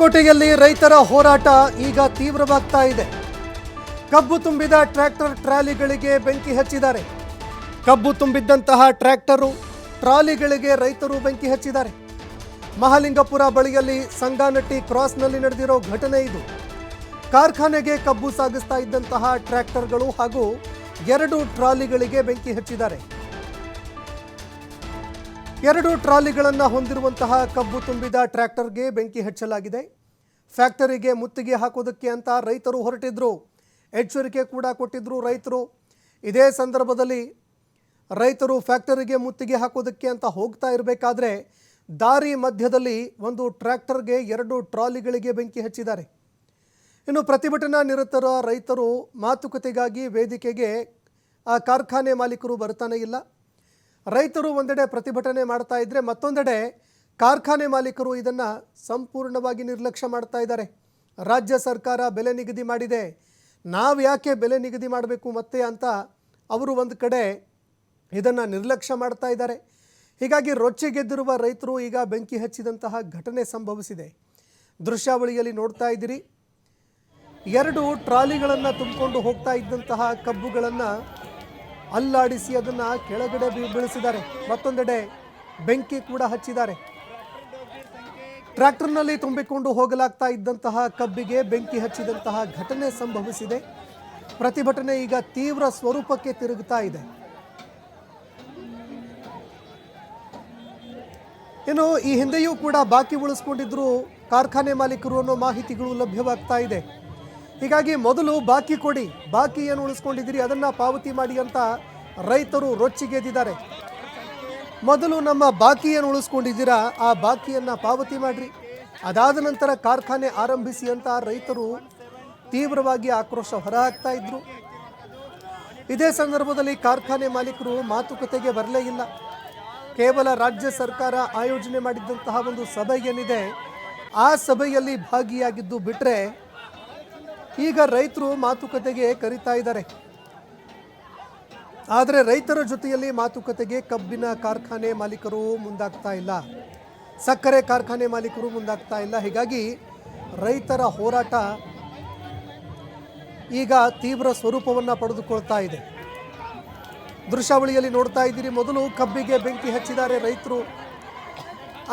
ಬಾಗಲಕೋಟೆಯಲ್ಲಿ ರೈತರ ಹೋರಾಟ ಈಗ ತೀವ್ರವಾಗ್ತಾ ಇದೆ. ಕಬ್ಬು ತುಂಬಿದ ಟ್ರ್ಯಾಕ್ಟರ್ ಟ್ರಾಲಿಗಳಿಗೆ ಬೆಂಕಿ ಹಚ್ಚಿದ್ದಾರೆ. ಕಬ್ಬು ತುಂಬಿದ್ದಂತಹ ಟ್ರ್ಯಾಕ್ಟರು ಟ್ರಾಲಿಗಳಿಗೆ ರೈತರು ಬೆಂಕಿ ಹಚ್ಚಿದ್ದಾರೆ. ಮಹಾಲಿಂಗಪುರ ಬಳಿಯಲ್ಲಿ ಸಂಗಾನಟ್ಟಿ ಕ್ರಾಸ್ನಲ್ಲಿ ನಡೆದಿರೋ ಘಟನೆ ಇದು. ಕಾರ್ಖಾನೆಗೆ ಕಬ್ಬು ಸಾಗಿಸ್ತಾ ಇದ್ದಂತಹ ಟ್ರ್ಯಾಕ್ಟರ್ಗಳು ಹಾಗೂ ಎರಡು ಟ್ರಾಲಿಗಳಿಗೆ ಬೆಂಕಿ ಹಚ್ಚಿದ್ದಾರೆ. ಎರಡು ಟ್ರಾಲಿಗಳನ್ನು ಹೊಂದಿರುವಂತಹ ಕಬ್ಬು ತುಂಬಿದ ಟ್ರ್ಯಾಕ್ಟರ್ಗೆ ಬೆಂಕಿ ಹಚ್ಚಲಾಗಿದೆ. ಫ್ಯಾಕ್ಟರಿಗೆ ಮುತ್ತಿಗೆ ಹಾಕೋದಕ್ಕೆ ಅಂತ ರೈತರು ಹೊರಟಿದ್ರು. ಎಚ್ಚರಿಕೆ ಕೂಡ ಕೊಟ್ಟಿದ್ರು ರೈತರು. ಇದೇ ಸಂದರ್ಭದಲ್ಲಿ ರೈತರು ಫ್ಯಾಕ್ಟರಿಗೆ ಮುತ್ತಿಗೆ ಹಾಕೋದಕ್ಕೆ ಅಂತ ಹೋಗ್ತಾ ಇರಬೇಕಾದ್ರೆ ದಾರಿ ಮಧ್ಯದಲ್ಲಿ ಒಂದು ಟ್ರ್ಯಾಕ್ಟರ್ಗೆ ಎರಡು ಟ್ರಾಲಿಗಳಿಗೆ ಬೆಂಕಿ ಹಚ್ಚಿದ್ದಾರೆ. ಇನ್ನು ಪ್ರತಿಭಟನಾ ನಿರತರ ರೈತರು ಮಾತುಕತೆಗಾಗಿ ವೇದಿಕೆಗೆ ಆ ಕಾರ್ಖಾನೆ ಮಾಲೀಕರು ಬರ್ತಾನೆ ಇಲ್ಲ. ರೈತರು ಒಂದೆಡೆ ಪ್ರತಿಭಟನೆ ಮಾಡ್ತಾ ಇದ್ರೆ ಮತ್ತೊಂದೆಡೆ ಕಾರ್ಖಾನೆ ಮಾಲೀಕರು ಇದನ್ನು ಸಂಪೂರ್ಣವಾಗಿ ನಿರ್ಲಕ್ಷ್ಯ ಮಾಡ್ತಾ ಇದ್ದಾರೆ. ರಾಜ್ಯ ಸರ್ಕಾರ ಬೆಲೆ ನಿಗದಿ ಮಾಡಿದೆ. ನಾವು ಯಾಕೆ ಬೆಲೆ ನಿಗದಿ ಮಾಡಬೇಕು ಮತ್ತೆ ಅಂತ ಅವರು ಒಂದು ಕಡೆ ಇದನ್ನು ನಿರ್ಲಕ್ಷ್ಯ ಮಾಡ್ತಾ ಇದ್ದಾರೆ. ಹೀಗಾಗಿ ರೊಚ್ಚಿಗೆದ್ದಿರುವ ರೈತರು ಈಗ ಬೆಂಕಿ ಹಚ್ಚಿದಂತಹ ಘಟನೆ ಸಂಭವಿಸಿದೆ. ದೃಶ್ಯಾವಳಿಯಲ್ಲಿ ನೋಡ್ತಾ ಇದ್ದೀರಿ. ಎರಡು ಟ್ರಾಲಿಗಳನ್ನು ತುಂಬಿಕೊಂಡು ಹೋಗ್ತಾ ಇದ್ದಂತಹ ಕಬ್ಬುಗಳನ್ನು ಅಲ್ಲಾಡಿಸಿ ಅದನ್ನು ಕೆಳಗಡೆ ಬೀಳಿಸಿದ್ದಾರೆ. ಮತ್ತೊಂದೆಡೆ ಬೆಂಕಿ ಕೂಡ ಹಚ್ಚಿದ್ದಾರೆ. ಟ್ರ್ಯಾಕ್ಟರ್ನಲ್ಲಿ ತುಂಬಿಕೊಂಡು ಹೋಗಲಾಗ್ತಾ ಇದ್ದಂತಹ ಕಬ್ಬಿಗೆ ಬೆಂಕಿ ಹಚ್ಚಿದಂತಹ ಘಟನೆ ಸಂಭವಿಸಿದೆ. ಪ್ರತಿಭಟನೆ ಈಗ ತೀವ್ರ ಸ್ವರೂಪಕ್ಕೆ ತಿರುಗುತ್ತಾ ಇದೆ. ಇನ್ನು ಈ ಹಿಂದೆಯೂ ಕೂಡ ಬಾಕಿ ಉಳಿಸ್ಕೊಂಡಿದ್ರು ಕಾರ್ಖಾನೆ ಮಾಲೀಕರು ಅನ್ನೋ ಮಾಹಿತಿಗಳು ಲಭ್ಯವಾಗ್ತಾ ಇದೆ. ಹೀಗಾಗಿ ಮೊದಲು ಬಾಕಿ ಕೊಡಿ ಬಾಕಿ ಏನು ಉಳಿಸ್ಕೊಂಡಿದ್ದೀರಿ, ಅದನ್ನು ಪಾವತಿ ಮಾಡಿ ಅಂತ ರೈತರು ರೊಚ್ಚಿಗೆದ್ದಿದ್ದಾರೆ ಮೊದಲು ನಮ್ಮ ಬಾಕಿ ಏನು ಉಳಿಸ್ಕೊಂಡಿದ್ದೀರಾ, ಆ ಬಾಕಿಯನ್ನು ಪಾವತಿ ಮಾಡಿರಿ. ಅದಾದ ನಂತರ ಕಾರ್ಖಾನೆ ಆರಂಭಿಸಿ ಅಂತ ರೈತರು ತೀವ್ರವಾಗಿ ಆಕ್ರೋಶ ಹೊರಹಾಕ್ತಾ ಇದ್ರು. ಇದೇ ಸಂದರ್ಭದಲ್ಲಿ ಕಾರ್ಖಾನೆ ಮಾಲೀಕರು ಮಾತುಕತೆಗೆ ಬರಲೇ ಇಲ್ಲ. ಕೇವಲ ರಾಜ್ಯ ಸರ್ಕಾರ ಆಯೋಜನೆ ಮಾಡಿದ್ದಂತಹ ಒಂದು ಸಭೆ ಏನಿದೆ ಆ ಸಭೆಯಲ್ಲಿ ಭಾಗಿಯಾಗಿದ್ದು ಬಿಟ್ಟರೆ ಈಗ ರೈತರು ಮಾತುಕತೆಗೆ ಕರೀತಾ ಇದ್ದಾರೆ. ಆದರೆ ರೈತರ ಜೊತೆಯಲ್ಲಿ ಮಾತುಕತೆಗೆ ಕಬ್ಬಿನ ಕಾರ್ಖಾನೆ ಮಾಲೀಕರು ಮುಂದಾಗ್ತಾ ಇಲ್ಲ. ಸಕ್ಕರೆ ಕಾರ್ಖಾನೆ ಮಾಲೀಕರು ಮುಂದಾಗ್ತಾ ಇಲ್ಲ. ಹೀಗಾಗಿ ರೈತರ ಹೋರಾಟ ಈಗ ತೀವ್ರ ಸ್ವರೂಪವನ್ನು ಪಡೆದುಕೊಳ್ತಾ ಇದೆ. ದೃಶ್ಯಾವಳಿಯಲ್ಲಿ ನೋಡ್ತಾ ಇದ್ದೀರಿ, ಮೊದಲು ಕಬ್ಬಿಗೆ ಬೆಂಕಿ ಹಚ್ಚಿದ್ದಾರೆ ರೈತರು.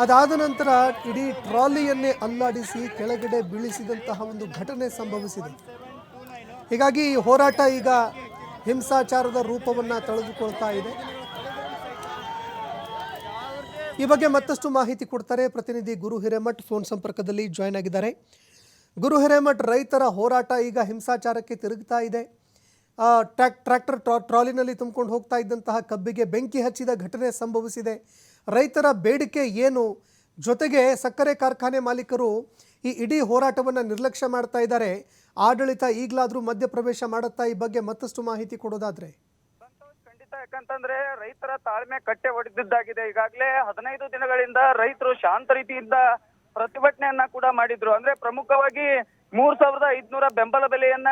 ಅದಾದ ನಂತರ ಇಡೀ ಟ್ರಾಲಿಯನ್ನೇ ಅಲ್ಲಾಡಿಸಿ ಕೆಳಗಡೆ ಬೀಳಿಸಿದಂತಹ ಒಂದು ಘಟನೆ ಸಂಭವಿಸಿದೆ. ಹೀಗಾಗಿ ಈ ಹೋರಾಟ ಈಗ ಹಿಂಸಾಚಾರದ ರೂಪವನ್ನು ತಳೆದುಕೊಳ್ತಾ ಇದೆ. ಈ ಬಗ್ಗೆ ಮತ್ತಷ್ಟು ಮಾಹಿತಿ ಕೊಡ್ತಾರೆ ಪ್ರತಿನಿಧಿ ಗುರು ಹಿರೇಮಠ್. ಫೋನ್ ಸಂಪರ್ಕದಲ್ಲಿ ಜಾಯ್ನ್ ಆಗಿದ್ದಾರೆ. ಗುರು ಹಿರೇಮಠ್, ರೈತರ ಹೋರಾಟ ಈಗ ಹಿಂಸಾಚಾರಕ್ಕೆ ತಿರುಗ್ತಾ ಇದೆ. ಟ್ರ್ಯಾಕ್, ಟ್ರ್ಯಾಕ್ಟರ್ ಟ್ರಾ, ಟ್ರಾಲಿನಲ್ಲಿ ತುಂಬಿಕೊಂಡು ಹೋಗ್ತಾ ಇದ್ದಂತಹ ಕಬ್ಬಿಗೆ ಬೆಂಕಿ ಹಚ್ಚಿದ ಘಟನೆ ಸಂಭವಿಸಿದೆ. ರೈತರ ಬೇಡಿಕೆ ಏನು? ಜೊತೆಗೆ ಸಕ್ಕರೆ ಕಾರ್ಖಾನೆ ಮಾಲೀಕರು ಈ ಇಡೀ ಹೋರಾಟವನ್ನು ನಿರ್ಲಕ್ಷ್ಯ ಮಾಡ್ತಾ ಇದ್ದಾರೆ. ಆಡಳಿತ ಈಗಲಾದರೂ ಮಧ್ಯಪ್ರವೇಶ ಮಾಡುತ್ತಾ ಈ ಬಗ್ಗೆ ಮತ್ತಷ್ಟು ಮಾಹಿತಿ ಕೊಡೋದಾದ್ರೆ. ಯಾಕಂತಂದ್ರೆ ರೈತರ ತಾಳ್ಮೆ ಕಟ್ಟೆ ಹೊಡೆದಿದ್ದಾಗಿದೆ ಈಗಾಗಲೇ ಹದಿನೈದು ದಿನಗಳಿಂದ ರೈತರು ಶಾಂತ ರೀತಿಯಿಂದ ಪ್ರತಿಭಟನೆಯನ್ನ ಕೂಡ ಮಾಡಿದ್ರು. ಅಂದ್ರೆ ಪ್ರಮುಖವಾಗಿ ಮೂರ್ ಸಾವಿರದ ಐದ್ನೂರ ಬೆಂಬಲ ಬೆಲೆಯನ್ನ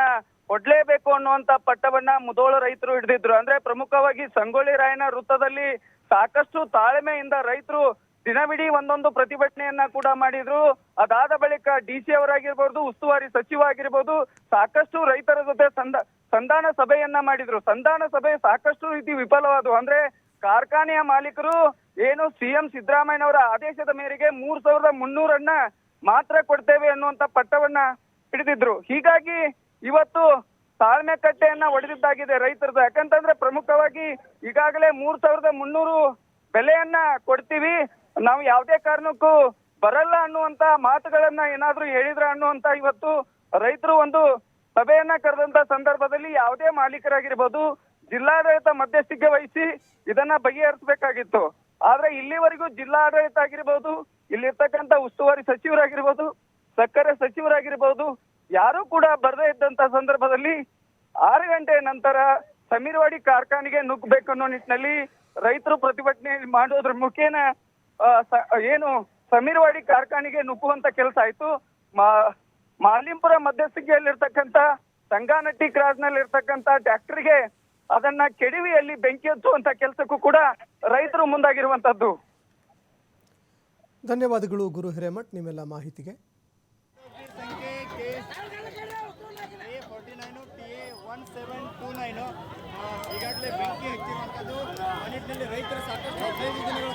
ಕೊಡ್ಲೇಬೇಕು ಅನ್ನುವಂತ ಪಟ್ಟವನ್ನ ಮುದೋಳ ರೈತರು ಹಿಡಿದಿದ್ರು. ಅಂದ್ರೆ ಪ್ರಮುಖವಾಗಿ ಸಂಗೊಳ್ಳಿ ರಾಯನ ವೃತ್ತದಲ್ಲಿ ಸಾಕಷ್ಟು ತಾಳ್ಮೆಯಿಂದ ರೈತರು ದಿನವಿಡೀ ಒಂದೊಂದು ಪ್ರತಿಭಟನೆಯನ್ನ ಕೂಡ ಮಾಡಿದ್ರು. ಅದಾದ ಬಳಿಕ ಡಿ ಸಿ ಅವರಾಗಿರ್ಬೋದು, ಉಸ್ತುವಾರಿ ಸಚಿವ ಆಗಿರ್ಬೋದು ಸಾಕಷ್ಟು ರೈತರ ಜೊತೆ ಸಂಧಾನ ಸಭೆಯನ್ನ ಮಾಡಿದ್ರು. ಸಂಧಾನ ಸಭೆ ಸಾಕಷ್ಟು ರೀತಿ ವಿಫಲವಾದವು. ಅಂದ್ರೆ ಕಾರ್ಖಾನೆಯ ಮಾಲೀಕರು ಏನು ಸಿಎಂ ಸಿದ್ದರಾಮಯ್ಯನವರ ಆದೇಶದ ಮೇರೆಗೆ ಮೂರ್ ಸಾವಿರದ ಮುನ್ನೂರನ್ನ ಮಾತ್ರ ಕೊಡ್ತೇವೆ ಅನ್ನುವಂತ ಪಟ್ಟವನ್ನ ಹಿಡಿದಿದ್ರು. ಹೀಗಾಗಿ ಇವತ್ತು ತಾಳ್ಮೆ ಕಟ್ಟೆಯನ್ನ ಒಡೆದಿದ್ದಾಗಿದೆ ರೈತರದ್ದು. ಯಾಕಂತಂದ್ರೆ ಪ್ರಮುಖವಾಗಿ ಈಗಾಗಲೇ ಮೂರ್ ಸಾವಿರದ ಮುನ್ನೂರು ಬೆಲೆಯನ್ನ ಕೊಡ್ತೀವಿ. ನಾವು ಯಾವುದೇ ಕಾರಣಕ್ಕೂ ಬರಲ್ಲ ಅನ್ನುವಂತ ಮಾತುಗಳನ್ನ ಏನಾದ್ರೂ ಹೇಳಿದ್ರ ಅನ್ನುವಂತ ಇವತ್ತು ರೈತರು ಒಂದು ಸಭೆಯನ್ನ ಕರೆದಂತ ಸಂದರ್ಭದಲ್ಲಿ ಯಾವುದೇ ಮಾಲೀಕರಾಗಿರ್ಬೋದು, ಜಿಲ್ಲಾಡಳಿತ ಮಧ್ಯಸ್ಥಿಕೆ ವಹಿಸಿ ಇದನ್ನ ಬಗೆಹರಿಸಬೇಕಾಗಿತ್ತು. ಆದ್ರೆ ಇಲ್ಲಿವರೆಗೂ ಜಿಲ್ಲಾಡಳಿತ ಆಗಿರ್ಬೋದು ಇಲ್ಲಿರ್ತಕ್ಕಂತ ಉಸ್ತುವಾರಿ ಸಚಿವರಾಗಿರ್ಬೋದು, ಸಕ್ಕರೆ ಸಚಿವರಾಗಿರ್ಬೋದು, ಯಾರು ಕೂಡ ಬರದೇ ಇದ್ದಂತ ಸಂದರ್ಭದಲ್ಲಿ ಆರು ಗಂಟೆ ನಂತರ ಸಮೀರ್ವಾಡಿ ಕಾರ್ಖಾನೆಗೆ ನುಗ್ಗಬೇಕು ಅನ್ನೋ ನಿಟ್ಟಿನಲ್ಲಿ ರೈತರು ಪ್ರತಿಭಟನೆ ಮಾಡೋದ್ರ ಮುಖೇನ ಏನು ಸಮೀರ್ವಾಡಿ ಕಾರ್ಖಾನೆಗೆ ನುಗ್ಗುವಂತ ಕೆಲಸ ಆಯ್ತು. ಮಾಲಿಂಪುರ ಮಧ್ಯಸ್ಥಿಕೆಯಲ್ಲಿರ್ತಕ್ಕಂಥ, ಸಂಗಾನಟ್ಟಿ ಕ್ರಾಸ್ನಲ್ಲಿ ಇರ್ತಕ್ಕಂತ ಟ್ರ್ಯಾಕ್ಟರ್ಗೆ ಅದನ್ನ ಕೆಡವಿಯಲ್ಲಿ ಬೆಂಕಿ ಹಚ್ಚುವಂತ ಕೆಲಸಕ್ಕೂ ಕೂಡ ರೈತರು ಮುಂದಾಗಿರುವಂತದ್ದು. ಧನ್ಯವಾದಗಳು ಗುರು ಹಿರೇಮಠ್, ನಿಮ್ಮೆಲ್ಲ ಮಾಹಿತಿಗೆ. ಈಗಾಗಲೇ ಬೆಂಕಿ ಹಚ್ಚಿರುವಂಥದ್ದು ಆ ನಿಟ್ಟಿನಲ್ಲಿ ರೈತರು ಸಾಕಷ್ಟು ಹದಿನೈದು ದಿನಗಳ